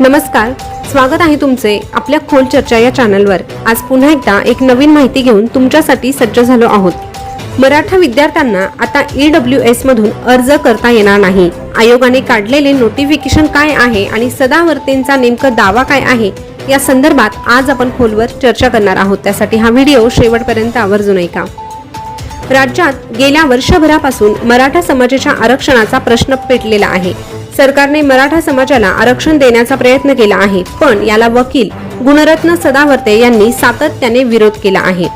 नमस्कार स्वागत आहे तुमचे आपल्या खोल चर्चा या चॅनलवर. आज पुन्हा एकदा एक नवीन माहिती घेऊन तुमच्यासाठी सज्ज झालो आहोत. मराठा विद्यार्थ्यांना आता ई डब्ल्यू एस मधून अर्ज करता येणार नाही. आयोगाने काढलेले नोटिफिकेशन काय आहे आणि सदावर्तेंचा नेमका दावा काय आहे या संदर्भात आज आपण खोलवर चर्चा करणार आहोत. त्यासाठी हा व्हिडिओ शेवटपर्यंत आवर्जून ऐका. राज्यात गेल्या वर्षभरापासून मराठा समाजाच्या आरक्षणाचा प्रश्न पेटलेला आहे. सरकारने मराठा समाजाला आरक्षण देण्याचा प्रयत्न केला आहे पण याला वकील गुणरत्न सदावर्ते यांनी सातत्याने विरोध केला आहे.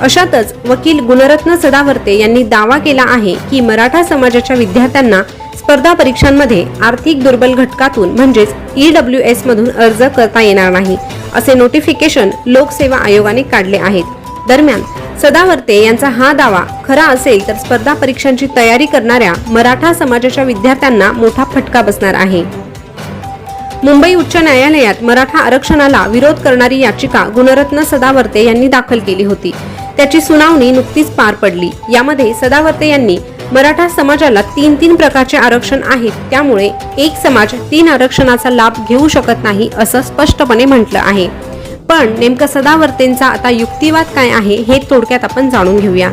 अशातच वकील गुणरत्न सदावर्ते यांनी दावा केला आहे की मराठा समाजाच्या विद्यार्थ्यांना स्पर्धा परीक्षांमध्ये आर्थिक दुर्बल घटकातून म्हणजेच ई डब्ल्यू एस मधून अर्ज करता येणार नाही असे नोटिफिकेशन लोकसेवा आयोगाने काढले आहेत. दरम्यान सदावर्ते यांचा हा दावा खरा असेल तर स्पर्धा परीक्षांची तयारी करणाऱ्या मराठा समाजाच्या विद्यार्थ्यांना मोठा फटका बसणार आहे. मुंबई उच्च न्यायालयात मराठा आरक्षणाला विरोध करणारी याचिका गुणरत्न सदावर्ते यांनी दाखल केली होती. त्याची सुनावणी नुकतीच पार पडली. यामध्ये सदावर्ते यांनी मराठा समाजाला तीन तीन प्रकारचे आरक्षण आहेत. त्यामुळे एक समाज तीन आरक्षणाचा लाभ घेऊ शकत नाही असं स्पष्टपणे म्हटलं आहे. पण नेमकं सदावर्तेंचा आता युक्तिवाद काय आहे हे थोडक्यात आपण जाणून घेऊया.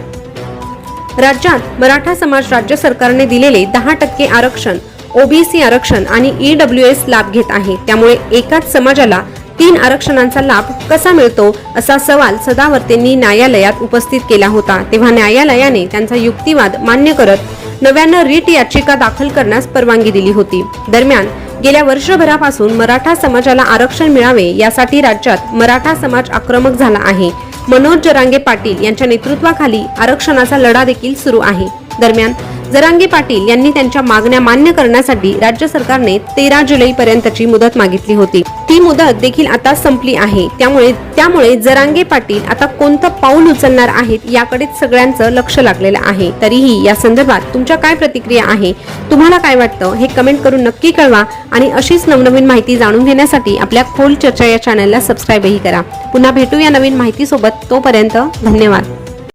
राज्यात मराठा समाज राज्य सरकारने दिलेले दहा टक्के आरक्षण ओबीसी आरक्षण आणि ई डब्ल्यू एस लाभ घेत आहे. त्यामुळे एकाच समाजाला तीन आरक्षणांचा लाभ कसा मिळतो असा सवाल सदावर्तेंनी न्यायालयात उपस्थित केला होता. तेव्हा न्यायालयाने त्यांचा युक्तिवाद मान्य करत नव्यानं रीट याचिका दाखल करण्यास परवानगी दिली होती. दरम्यान गेल्या वर्षभरापासून मराठा समाजाला आरक्षण मिळावे यासाठी राज्यात मराठा समाज आक्रमक झाला आहे. मनोज जरांगे पाटील यांच्या नेतृत्वाखाली आरक्षणाचा लढा देखील सुरू आहे. दरम्यान जरांगे पाटील यांनी त्यांच्या मागण्या मान्य करण्यासाठी राज्य सरकारने तेरा जुलै पर्यंतची मुदत मागितली होती. ती मुदत देखील आता संपली आहे. त्यामुळे त्यामुळे जरांगे पाटील आता कोणतं पाऊल उचलणार आहेत याकडे सगळ्यांचं लक्ष लागलेलं आहे. तरीही या संदर्भात तुमच्या काय प्रतिक्रिया आहे? तुम्हाला काय वाटतं? हे कमेंट करून नक्की कळवा आणि अशीच नवनवीन माहिती जाणून घेण्यासाठी आपल्या खोल चर्चा या चॅनलला सबस्क्राईबही करा. पुन्हा भेटूया नवीन माहितीसोबत. तोपर्यंत धन्यवाद.